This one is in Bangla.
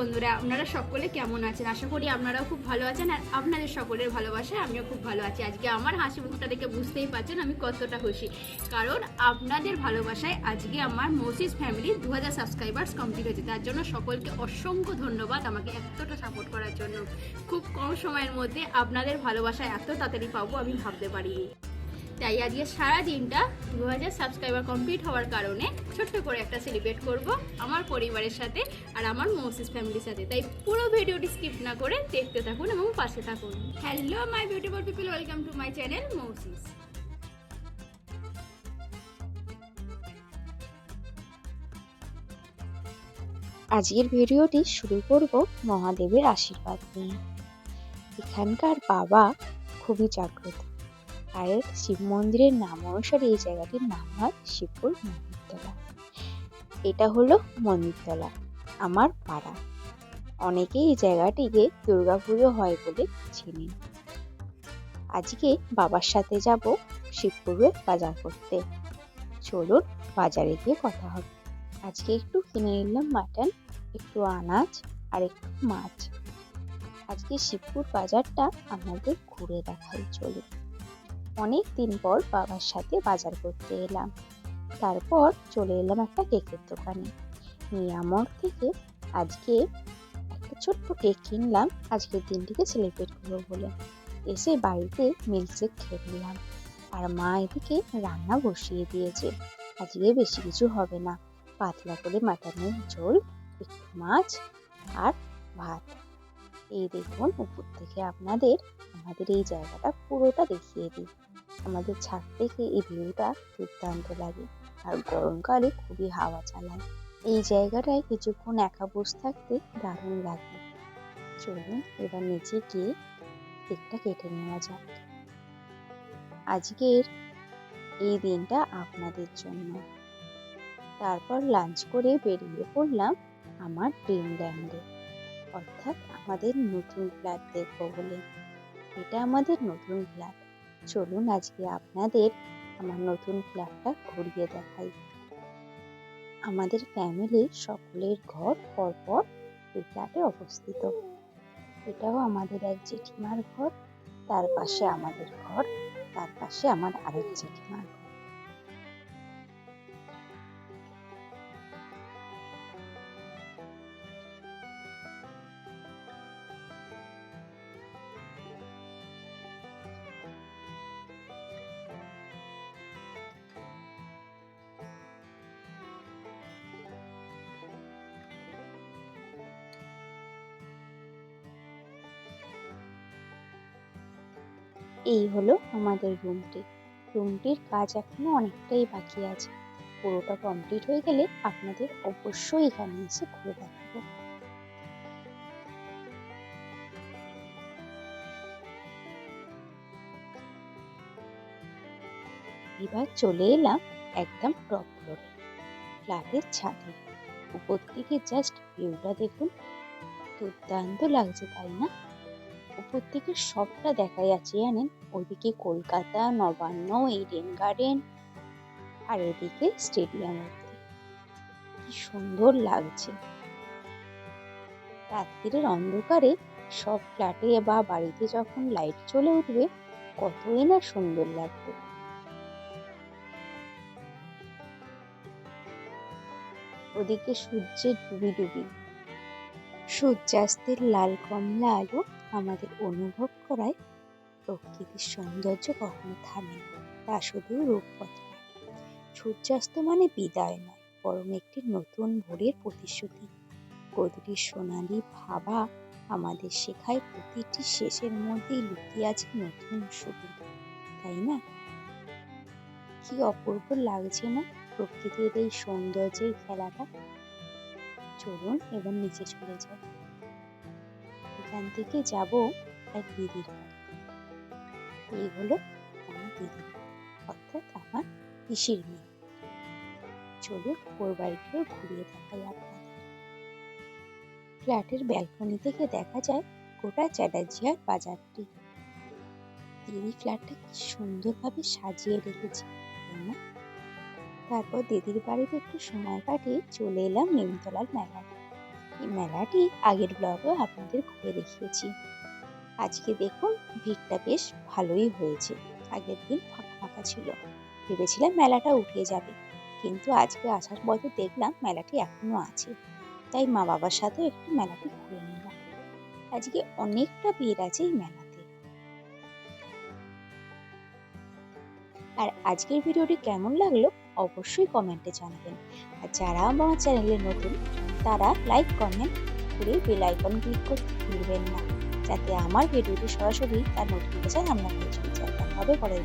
বন্ধুরা, আপনারা সকলে কেমন আছেন? আশা করি আপনারাও খুব ভালো আছেন আর আপনাদের সকলের ভালোবাসায় আমিও খুব ভালো আছি। আজকে আমার হাসি মুখটা দেখে বুঝতেই পারছেন আমি কতটা খুশি। কারণ আপনাদের ভালোবাসায় আজকে আমার মোসিস ফ্যামিলির দু হাজার সাবস্ক্রাইবার্স কমপ্লিট হয়েছে। তার জন্য সকলকে অসংখ্য ধন্যবাদ আমাকে এতটা সাপোর্ট করার জন্য। খুব কম সময়ের মধ্যে আপনাদের ভালোবাসা এত তাড়াতাড়ি পাবো আমি ভাবতে পারিনি। তাই আজকে সারা দিনটা দু হাজার সাবস্ক্রাইবার কমপ্লিট হওয়ার কারণে ছোট্ট করে একটা সেলিব্রেট করব আমার পরিবারের সাথে আর আমার মৌসিস ফ্যামিলির সাথে। তাই পুরো ভিডিওটি স্কিপ না করে দেখতে থাকুন এবং পাশে থাকুন। Hello my beautiful people welcome to my channel মৌসিস আজকের ভিডিওটি শুরু করব মহাদেবের আশীর্বাদ নিয়ে। এখানকার বাবা খুবই জাগ্রত। আর শিব মন্দিরের নাম অনুসারে এই জায়গাটির নাম হয় শিবপুর মন্দিরতলা। এটা হলো মন্দিরতলা, আমার পাড়া। অনেকেই এই জায়গাটিকে দুর্গাপুজো হয় বলে চেনেন আজকে বাবার সাথে যাব শিবপুরে বাজার করতে। চলুন বাজারে গিয়ে কথা হবে। আজকে একটু কিনে নিলাম মাটন, একটু আনাজ আর একটু মাছ। আজকে শিবপুর বাজারটা আমাদের ঘুরে দেখাই চলে অনেক দিন পর বাবার সাথে বাজার করতে এলাম। তারপর চলে এলাম একটা কেকের দোকানে। নিয়ামর থেকে আজকে একটা ছোট্ট কেক কিনলাম। আজকের দিনটিকে সেলিব্রেট করব বলে। এসে বাড়িতে মিল্কশেক খেয়ে নিলাম। আর মা এদিকে রান্না বসিয়ে দিয়েছে। আজকে বেশি কিছু হবে না। পাতলা করে মাটনের ঝোল, একটু মাছ আর ভাত। এই দেখুন, উপর থেকে আপনাদের, আমাদের এই জায়গাটা পুরোটা দেখিয়ে দিই। আমাদের ছাদ থেকে এই ভিউটা দুর্দান্ত লাগে। আর গরমকালে খুবই হাওয়া চালায়। এই জায়গাটায় কিছুক্ষণ একা বসে থাকতে দারুণ লাগে। চলুন এবার নিচে গিয়ে কেকটা কেটে নেওয়া যাক। আজকের এই দিনটা আপনাদের জন্য। তারপর লাঞ্চ করে বেরিয়ে পড়লাম আমার ড্রিমল্যান্ডে অর্থাৎ আমাদের নতুন ফ্ল্যাট দেখব বলে এটা আমাদের নতুন ফ্ল্যাট। চলুন আজকে আপনাদের আমার নতুন ফ্ল্যাটটা ঘুরিয়ে দেখাই। আমাদের ফ্যামিলির সকলের ঘর পরপর এই ফ্ল্যাটে অবস্থিত। এটাও আমাদের এক জেঠিমার ঘর, তার পাশে আমাদের ঘর, তার পাশে আমার আরেক জেঠিমার ঘর। এই হলো আমাদের রুমটি রুমটির কাজ এখনও অনেকটাই বাকি আছে। পুরোটা কমপ্লিট হয়ে গেলে আপনাদের অবশ্যই এখানে এসে ঘুরে দেখাবো। এবার চলে এলাম একদম টপ ফ্লোরে ফ্ল্যাটের ছাদে। উপর থেকে জাস্ট ভিউটা দেখুন। দুর্দান্ত লাগছে, তাই না? উপর থেকে সবটা দেখা যাচ্ছে জানেন? ওইদিকে কলকাতা, নবান্ন ইডেন গার্ডেন আর এদিকে স্টেডিয়াম কি সুন্দর লাগছে। রাত্রির অন্ধকারে সব ফ্ল্যাটে বা বাড়িতে যখন লাইট জ্বলে উঠবে, কতই না সুন্দর লাগবে। ওদিকে সূর্যের ডুবি ডুবি। সূর্যাস্তের লাল কমলা আলো আমাদের অনুভব করায় প্রকৃতির সৌন্দর্য কখনো থামে না, তা শুধু রূপপথ নয়। সূর্যাস্ত মানে বিদায় নয়, বরং একটি নতুন ভোরের প্রতিশ্রুতি। গধূলির সোনালি ভাবা আমাদের শেখায় প্রতিটি শেষের মধ্যেই লুকিয়ে আছে নতুন শুরু তাই না? কি অপূর্ব লাগছে না প্রকৃতির এই সৌন্দর্যের খেলাটা। চলুন এবার নিচে চলে যাই। এখান থেকে যাব এক দিদির বাড়ি এই হলো আমার বাড়ি, অর্থাৎ আমার পিসির মেয়ে। চলুন ওর বাড়িটিও ঘুরিয়ে দেখাই আপনাদের। ফ্ল্যাটের ব্যালকনি থেকে দেখা যায় গোটা চ্যাটার্জিয়ার বাজারটি। দিদি ফ্ল্যাটটা কি সুন্দরভাবে সাজিয়ে রেখেছে তারপর দিদির বাড়িতে একটু সময় কাটিয়ে চলে এলাম নিমতলার মেলায়। এই মেলাটি আগের ব্লগেও আপনাদের ঘুরে দেখিয়েছি। আজকে দেখুন, ভিড়টা বেশ ভালোই হয়েছে। আগের দিন ফাঁকা ফাঁকা ছিল। ভেবেছিলাম মেলাটা উঠে যাবে। কিন্তু আজকে আসার পথে দেখলাম মেলাটি এখনও আছে। তাই মা বাবার সাথেও একটু মেলাটি ঘুরে নিলাম। আজকে অনেকটা ভিড় আছে এই মেলাতে। আর আজকের ভিডিওটি কেমন লাগল অবশ্যই কমেন্টে জানাবেন। আর যারা আমার চ্যানেলে নতুন, তারা লাইক, কমেন্ট করে বেল আইকন ক্লিক করতে ভুলবেন না। যাতে আমার ভিডিওটি সরাসরি তার নোটিফিকেশন আপনার পৌঁছে যায় হবে পরের